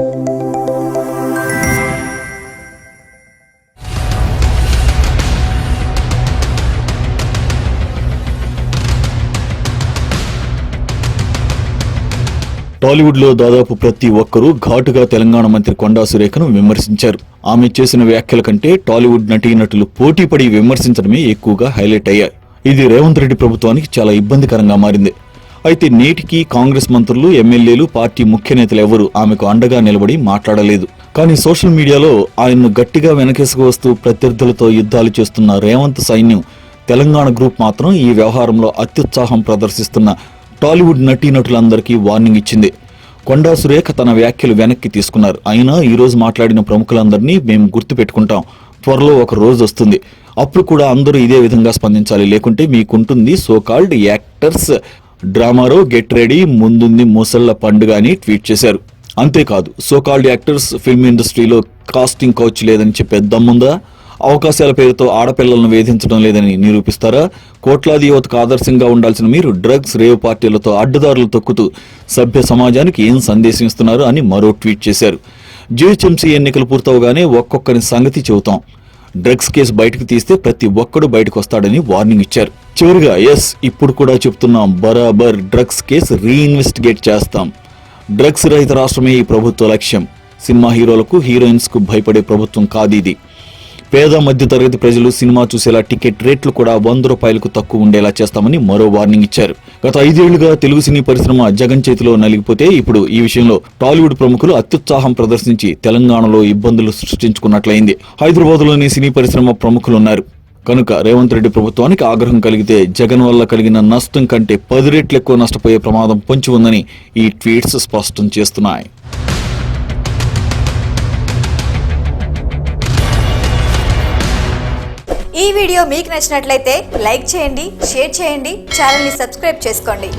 టాలీవుడ్లో దాదాపు ప్రతి ఒక్కరూ ఘాటుగా తెలంగాణ మంత్రి కొండా సురేఖను విమర్శించారు. ఆమె చేసిన వ్యాఖ్యల కంటే టాలీవుడ్ నటీనటులు పోటీపడి విమర్శించడమే ఎక్కువగా హైలైట్ అయ్యాయి. ఇది రేవంత్ రెడ్డి ప్రభుత్వానికి చాలా ఇబ్బందికరంగా మారింది. అయితే నేటికి కాంగ్రెస్ మంత్రులు ఎమ్మెల్యేలు పార్టీ ముఖ్య నేతలు ఎవరు ఆమెకు అండగా నిలబడి మాట్లాడలేదు. కానీ సోషల్ మీడియాలో ఆయన్ను గట్టిగా వెనకేసుకు వస్తూ ప్రత్యర్థులతో యుద్ధాలు చేస్తున్న రేవంత్ సైన్యం తెలంగాణ గ్రూప్ మాత్రం ఈ వ్యవహారంలో అత్యుత్సాహం ప్రదర్శిస్తున్న టాలీవుడ్ నటీనటులందరికీ వార్నింగ్ ఇచ్చింది. కొండా సురేఖ తన వ్యాఖ్యలు వెనక్కి తీసుకున్నారు. అయినా ఈరోజు మాట్లాడిన ప్రముఖులందరినీ మేము గుర్తుపెట్టుకుంటాం. త్వరలో ఒక రోజు వస్తుంది. అప్పుడు కూడా అందరూ ఇదే విధంగా స్పందించాలి. లేకుంటే మీకుంటుంది సో కాల్డ్ యాక్టర్స్ డ్రామారో గెట్ రెడీ ముందుంది ముసళ్ళ పండుగ అని ట్వీట్ చేశారు. అంతేకాదు సోకాల్డ్ యాక్టర్స్ ఫిల్మ్ ఇండస్ట్రీలో కాస్టింగ్ కౌచ్ లేదని చెప్పే దమ్ముందా? అవకాశాల పేరుతో ఆడపిల్లలను వేధించడం లేదని నిరూపిస్తారా? కోట్లాది యువతకు ఆదర్శంగా ఉండాల్సిన మీరు డ్రగ్స్ రేవ్ పార్టీలతో అడ్డదారులు తొక్కుతూ సభ్య సమాజానికి ఏం సందేశం ఇస్తున్నారు అని మరో ట్వీట్ చేశారు. జీహెచ్ఎంసీ ఎన్నికలు పూర్తవగానే ఒక్కొక్కరి సంగతి చెబుతాం. డ్రగ్స్ కేసు బయటకు తీస్తే ప్రతి ఒక్కడు బయటకు వస్తాడని వార్నింగ్ ఇచ్చారు. చివరిగా ఎస్ ఇప్పుడు కూడా చెప్తున్నాం బరాబర్ డ్రగ్స్ కేసు రీఇన్వెస్టిగేట్ చేస్తాం. డ్రగ్స్ రహిత రాష్ట్రమే ఈ ప్రభుత్వ లక్ష్యం. సినిమా హీరోలకు హీరోయిన్స్కు భయపడే ప్రభుత్వం కాదు ఇది. పేద మధ్య తరగతి ప్రజలు సినిమా చూసేలా టికెట్ రేట్లు కూడా వంద రూపాయలకు తక్కువ ఉండేలా చేస్తామని మరో వార్నింగ్ ఇచ్చారు. గత ఐదేళ్ళుగా తెలుగు సినీ పరిశ్రమ జగన్ చేతిలో నలిగిపోతే ఇప్పుడు ఈ విషయంలో టాలీవుడ్ ప్రముఖులు అత్యుత్సాహం ప్రదర్శించి తెలంగాణలో ఇబ్బందులు సృష్టించుకున్నట్లయింది. హైదరాబాద్లోని సినీ పరిశ్రమ ప్రముఖులున్నారు. కనుక రేవంత్ రెడ్డి ప్రభుత్వానికి ఆగ్రహం కలిగితే జగన్ వల్ల కలిగిన నష్టం కంటే పది రెట్లు ఎక్కువ నష్టపోయే ప్రమాదం పొంచి ఉందని ఈ ట్వీట్స్ స్పష్టం చేస్తున్నాయి. ఈ వీడియో మీకు నచ్చినట్లయితే లైక్ చేయండి షేర్ చేయండి ఛానల్ని సబ్స్క్రైబ్ చేసుకోండి.